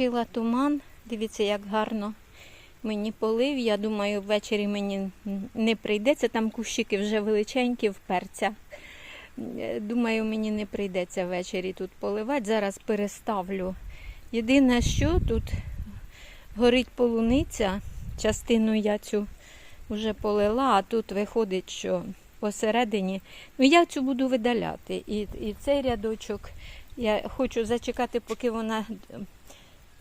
Включила туман. Дивіться, як гарно мені полив. Я думаю, ввечері мені не прийдеться. Там кущики вже величенькі в перцях. Е, Думаю, мені не прийдеться ввечері тут поливати. Зараз переставлю. Єдине, що тут горить полуниця. Частину я цю вже полила, а тут виходить, що посередині. Ну, я цю буду видаляти. І, і цей рядочок я хочу зачекати, поки вона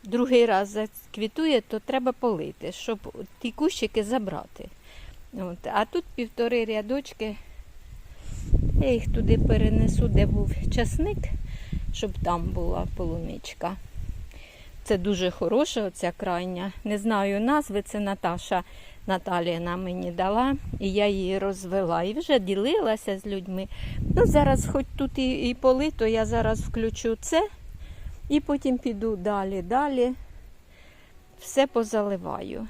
другий раз заквітує, то треба полити, щоб ті кущики забрати. От. А тут півтори рядочки. Я їх туди перенесу, де був часник, щоб там була полуничка. Це дуже хороша оця крайня. Не знаю назви, це Наташа Наталіна мені дала, і я її розвела. І вже ділилася з людьми. Ну, зараз, хоч тут і, і поли, то я зараз включу це і потім піду далі, далі. Все позаливаю.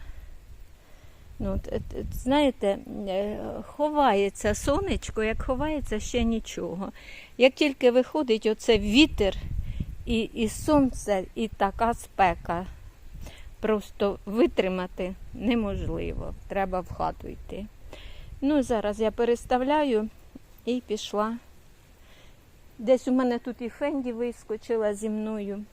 Ну, е, е, знаєте, е, ховається сонечко, як ховається ще нічого. Як тільки виходить оце вітер і, і сонце, і така спека, просто витримати неможливо. Треба в хату йти. Ну, зараз я переставляю і пішла. Десь у мене тут і Фенді вискочила зі мною.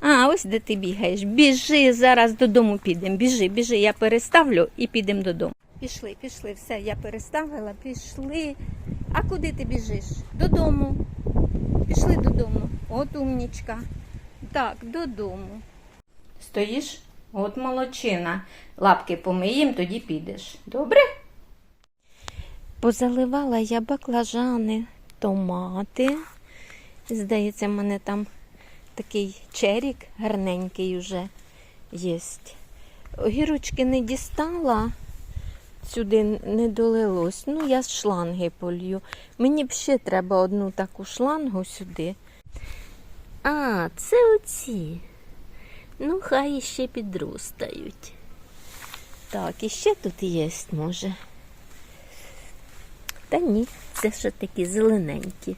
А, ось де ти бігаєш. Біжи, зараз додому підемо. Біжи, біжи, я переставлю і підемо додому. Пішли, пішли, все, я переставила, пішли. А куди ти біжиш? Додому. Пішли додому. От умнічка. Так, додому. Стоїш? От молодчина. Лапки помиєм, тоді підеш. Добре? Позаливала я баклажани, томати. Здається, в мене там такий черік гарненький вже є. Огірочки не дістала, сюди не долилось. Ну, я з шланги полью. Мені б ще треба одну таку шлангу сюди. А, це оці. Ну, хай іще підростають. Так, і ще тут є, може. Та ні, це ще такі зелененькі.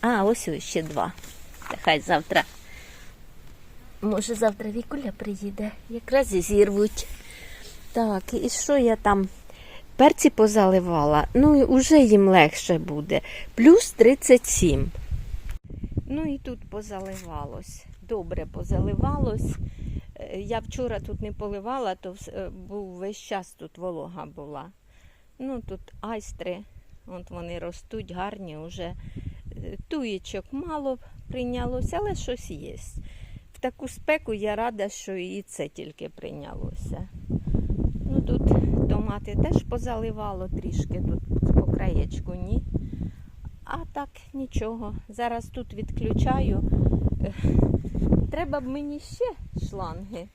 А, ось ось ще два. Та хай завтра. Може, завтра Вікуля приїде, якраз і зірвуть. Так, і що я там? Перці позаливала. Ну, і вже їм легше буде. Плюс 37. Ну і тут позаливалось. Добре позаливалось. Е, Я вчора тут не поливала, то е, був весь час тут волога була. Ну, тут айстри, от вони ростуть гарні, вже туєчок мало прийнялося, але щось є. В таку спеку я рада, що і це тільки прийнялося. Ну тут томати теж позаливало трішки, тут по краєчку ні. А так нічого. Зараз тут відключаю. Треба б мені ще шланги.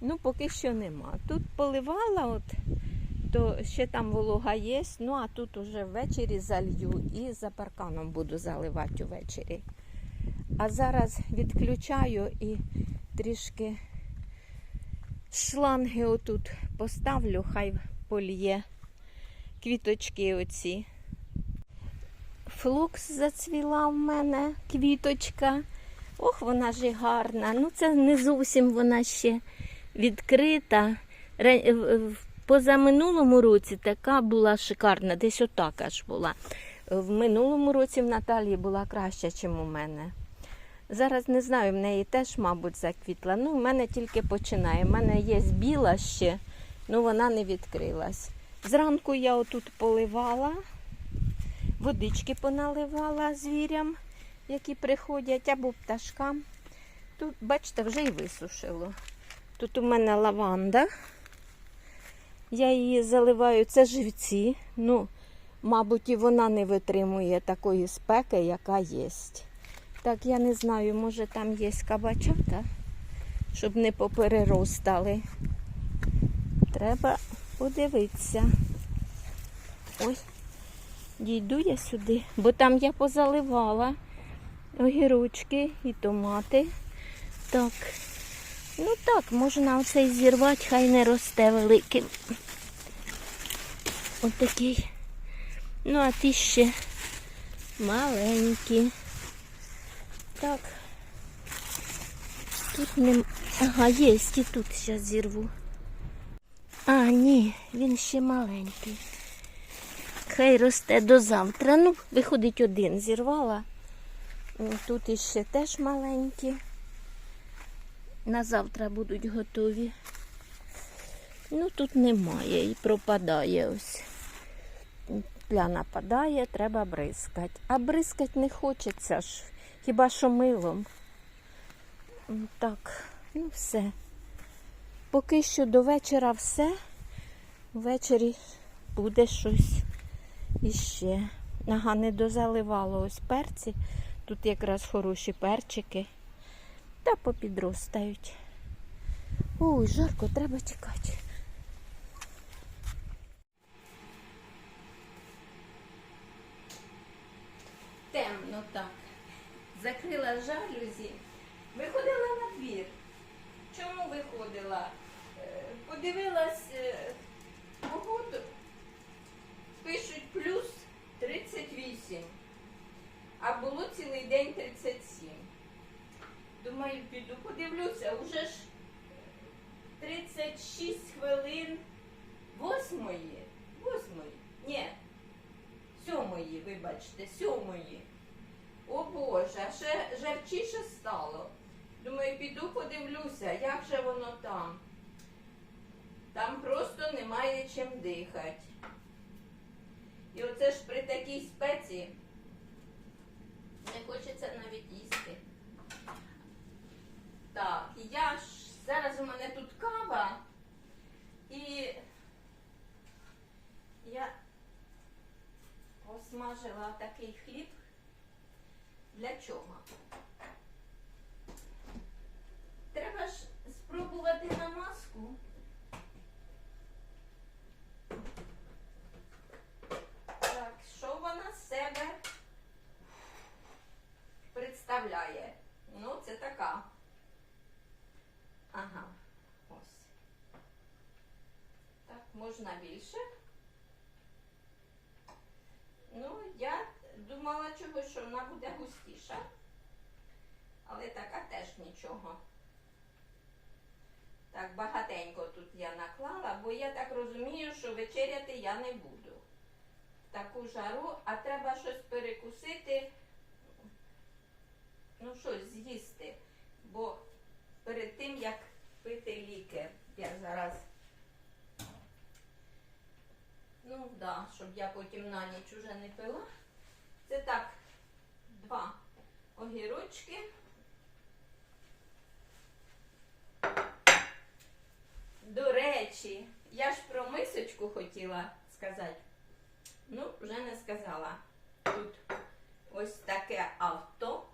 Ну, поки що нема. Тут поливала, от, то ще там волога є. Ну, а тут уже ввечері залью і за парканом буду заливати увечері. А зараз відключаю і трішки шланги отут поставлю, хай поліє квіточки оці. Флокс зацвіла в мене, квіточка. Ох, вона ж і гарна. Ну, це не зовсім вона ще відкрита. В- Позаминулому році така була шикарна, десь отака аж була. В минулому році в Наталії була краща, ніж у мене. Зараз не знаю, в неї теж, мабуть, заквітла. Ну, в мене тільки починає. У мене є біла ще, ну вона не відкрилась. Зранку я отут поливала, водички поналивала звірям, які приходять, або пташкам. Тут, бачите, вже і висушило. Тут у мене лаванда. Я її заливаю, це живці. Ну, мабуть, і вона не витримує такої спеки, яка є. Так, я не знаю, може там є кабачата, щоб не попереростали. Треба подивитися. Ой, дійду я сюди, бо там я позаливала огірочки і томати. Так, ну так, можна оцей зірвати, хай не росте великим. Отакий. Ну, а ті ще маленькі. Так. Тут не... Ага, є, і тут зараз зірву. А, ні, він ще маленький. Хай росте до завтра. Ну, виходить, один зірвала. Тут іще теж маленькі. На завтра будуть готові. Ну, тут немає і пропадає ось. Пляна падає, треба бризкати. А бризкати не хочеться ж. Хіба що милом. Так, ну все. Поки що до вечора все. Ввечері буде щось іще. Ага, не дозаливало ось перці. Тут якраз хороші перчики. Та попідростають. Ой, жарко, треба тікати. Темно так. Закрила жалюзі. Виходила на двір. Чому виходила? Е, Подивилась е, погоду. Пишуть плюс 38. А було цілий день 37. Думаю, піду подивлюся. Уже ж 36 хвилин восьмої. Восьмої. Ні. Сьомої, вибачте, сьомої. О Боже, ще жарчіше стало. Думаю, піду подивлюся, як же воно там. Там просто немає чим дихати. І оце ж при такій спеці не хочеться навіть їсти. Так, я ж зараз у мене тут кава і я посмажила такий хліб. Для чого? Треба ж спробувати на маску. Так, що вона з себе представляє? Ну, це така. Ага, ось. Так, можна більше. Ну, я думала чогось, що вона буде густіша. Але така теж нічого. Так, багатенько тут я наклала, бо я так розумію, що вечеряти я не буду. Таку жару, а треба щось перекусити, ну щось з'їсти. Бо перед тим, як пити ліки, я зараз Ну да, щоб я потім на ніч уже не пила. Це так, два огірочки. До речі, я ж про мисочку хотіла сказати. Ну, вже не сказала. Тут ось таке авто.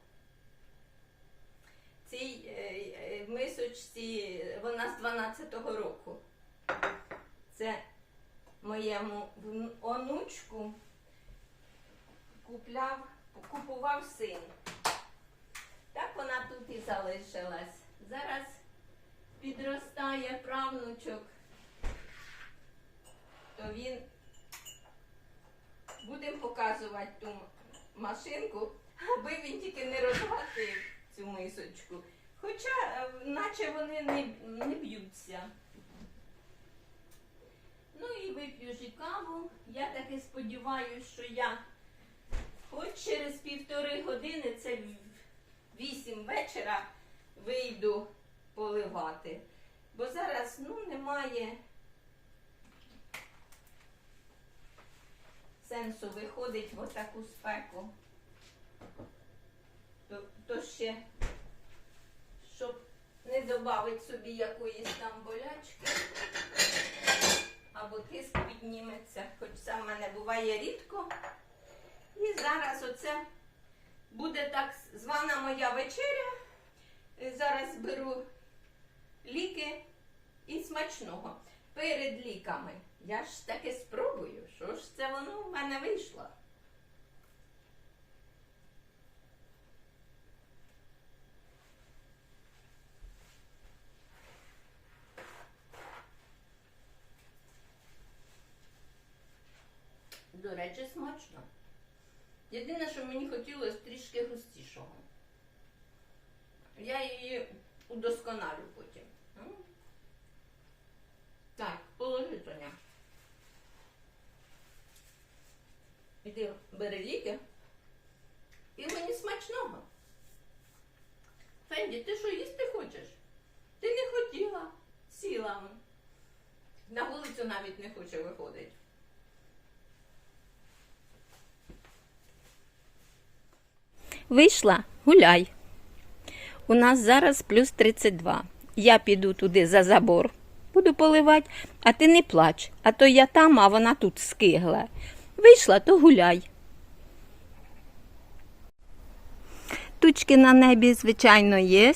Цій е, е, мисочці вона з 12-го року. Це моєму онучку купляв, купував син. Так вона тут і залишилась. Зараз підростає правнучок, то він будемо показувати ту машинку, аби він тільки не розгатив цю мисочку. Хоча, е, наче вони не, не б'ються. Ну і вип'ю каву. Я таки сподіваюся, що я хоч через півтори години, це вісім вечора, вийду поливати. Бо зараз ну, немає сенсу виходить в отаку спеку. То, то ще, щоб не додати собі якоїсь там болячки або тиск підніметься, хоч це в мене буває рідко. Зараз оце буде так звана моя вечеря. Е, Зараз беру ліки і смачного. Перед ліками. Я ж таки спробую, що ж це воно в мене вийшло. До речі, смачно. Єдине, що мені хотілося трішки густішого. Я її удосконалю потім. Так, положи Тоня. Іди бери ліки. І мені смачного. Фенді, ти що їсти хочеш? Ти не хотіла. Сіла. На вулицю навіть не хоче виходити. Вийшла, гуляй. У нас зараз плюс 32. Я піду туди за забор, буду поливати, а ти не плач. А то я там, а вона тут скигла. Вийшла, то гуляй. Тучки на небі, звичайно, є,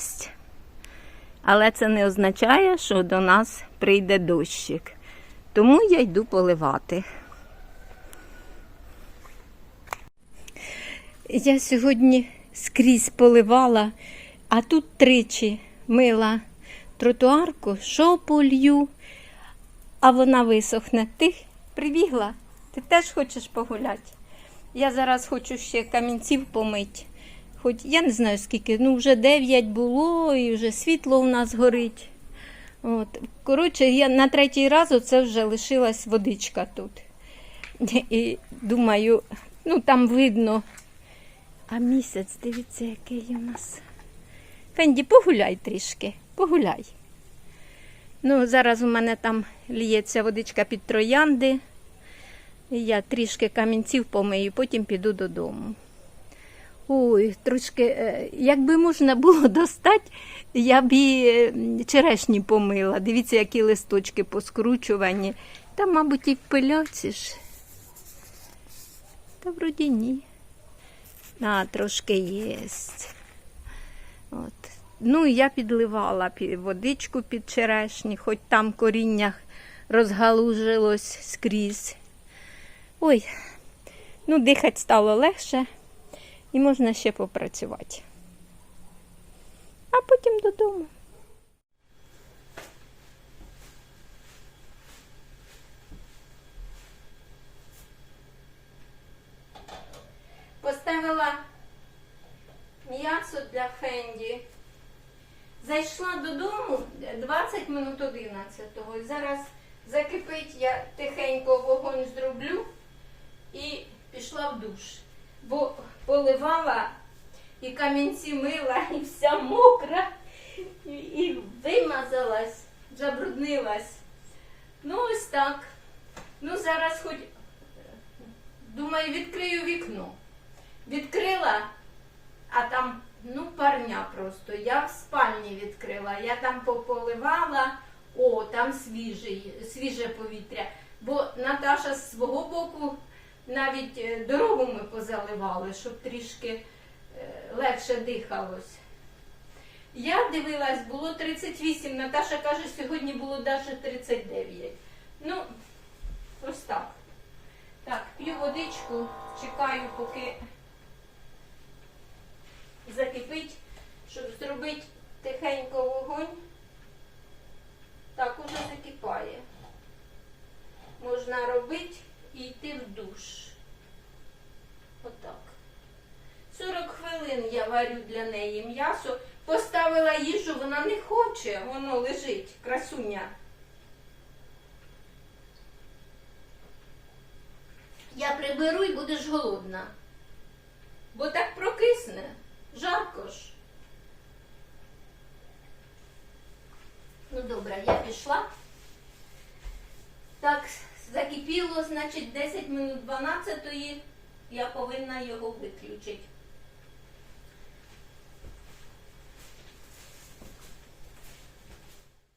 але це не означає, що до нас прийде дощик. Тому я йду поливати. Я сьогодні скрізь поливала, а тут тричі мила тротуарку, що полью, а вона висохне. Ти прибігла, ти теж хочеш погуляти. Я зараз хочу ще камінців помити. Хоч я не знаю скільки, ну вже 9 було і вже світло у нас горить. От. Коротше, я на третій раз оце вже лишилась водичка тут. І думаю, ну там видно. А місяць, дивіться, який у нас. Фенді, погуляй трішки, погуляй. Ну, зараз у мене там ліється водичка під троянди. Я трішки камінців помию, потім піду додому. Ой, трошки, е, якби можна було достати, я б і е, черешні помила. Дивіться, які листочки поскручувані. Та, мабуть, і пиляці ж. Та вроді ні. А, трошки єсть. От. Ну, я підливала водичку під черешні, хоч там коріння розгалужилось скрізь. Ой, ну, дихати стало легше і можна ще попрацювати. А потім додому. Поставила м'ясо для Фенді. Зайшла додому 20 минут 11-го. І зараз закипить, я тихенько вогонь зроблю і пішла в душ. Бо поливала і камінці мила, і вся мокра, і вимазалась, забруднилась. Ну, ось так. Ну, зараз хоч, думаю, відкрию вікно. Відкрила, а там, ну, парня просто. Я в спальні відкрила. Я там пополивала, о, там свіжий, свіже повітря. Бо Наташа з свого боку навіть е, дорогу ми позаливали, щоб трішки е, легше дихалось. Я дивилась, було 38, Наташа каже, сьогодні було навіть 39. Ну, ось так. Так, п'ю водичку, чекаю, поки закипить, щоб зробити тихенько вогонь. Так, уже закипає. Можна робити і йти в душ. Отак. 40 хвилин я варю для неї м'ясо. Поставила їжу, вона не хоче, воно лежить, красуня. Я приберу і будеш голодна. Бо так прокисне. Жарко ж. Ну добре, я пішла. Так, закипіло, значить, 10 минут 12 я повинна його виключити.